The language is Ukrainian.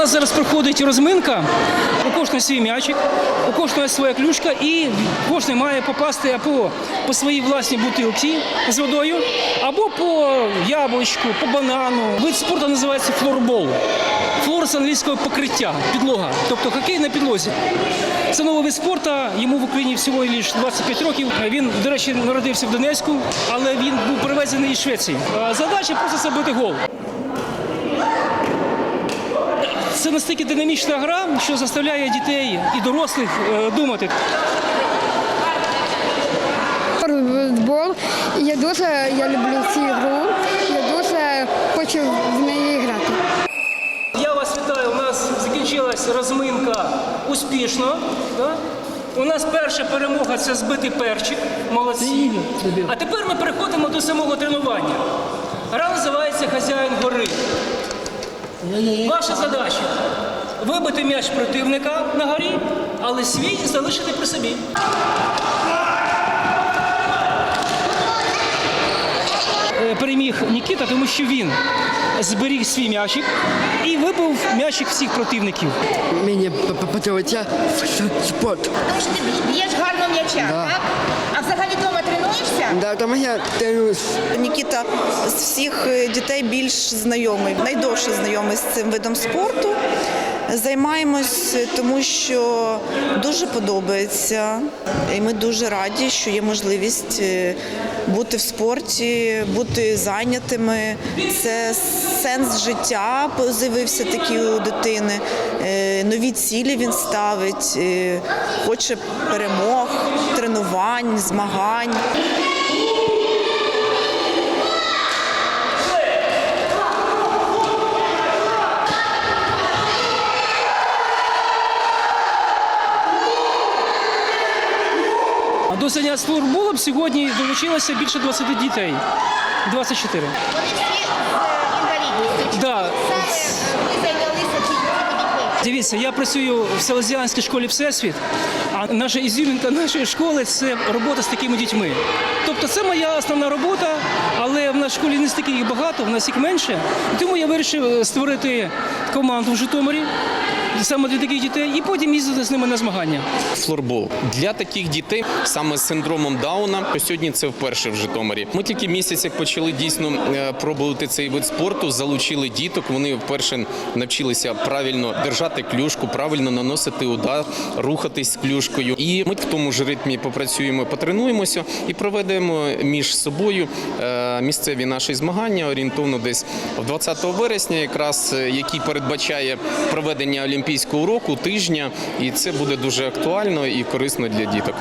нас зараз проходить розминка. У кожного свій м'ячик, у кожного своя клюшка, і кожен має попасти або по своїй власній бутилці з водою, або по яблучку, по банану. Вид спорту називається флорбол. Флор з англійського покриття, підлога, тобто хокей на підлозі. Це новий вид спорту, йому в Україні всього лише 25 років. Він, до речі, народився в Донецьку, але він був привезений із Швеції. Задача просто забити гол. Це настільки динамічна гра, що заставляє дітей і дорослих е, думати. футбол. Я дуже я люблю цю гру. Я дуже хочу в неї грати. Я вас вітаю. У нас закінчилась розминка успішно. Да? У нас перша перемога це збитий перчик. Молодці. А тепер ми переходимо до самого тренування. Гра називається Хазяїн гори. Ваша задача вибити м'яч противника на горі, але свій залишити при собі. Е, Переміг Нікіта, тому що він зберіг свій м'ячик і вибив м'ячик всіх противників. Мені подобається спорт. Тому що ти б'єш гарно м'яча, так? Да, тому я тренуюсь. Нікіта з всіх е, дітей більш знайомий, найдовше знайомий з цим видом спорту. Займаємось, е, тому що дуже подобається, і ми дуже раді, що є можливість е, бути в спорті, бути зайнятими. Це сенс життя з'явився такий у дитини. Нові цілі він ставить, хоче перемог, тренувань, змагань. До заняття з флорболом сьогодні долучилося більше 20 дітей. 24. Вони всі з інвалідністю. Да. Ви зайнялися цими дітьми. Дивіться, я працюю в Селезіанській школі Всесвіт, а наша ізюмінка нашої школи це робота з такими дітьми. Тобто це моя основна робота, але в нашій школі не стільки їх багато, в нас їх менше. Тому я вирішив е, створити команду в Житомирі саме для таких дітей, і потім їздити з ними на змагання. флорбол для таких дітей саме з синдромом Дауна. Сьогодні це вперше в Житомирі. Ми тільки місяць як почали дійсно е, пробувати цей вид спорту, залучили діток. Вони вперше навчилися правильно держати клюшку, правильно наносити удар, рухатись клюшкою. І ми в тому ж ритмі попрацюємо, потренуємося і проведемо між собою е, місцеві наші змагання орієнтовно десь в 20 вересня, якраз е, який передбачає проведення олімпійського року тижня, і це буде дуже актуально і корисно для діток.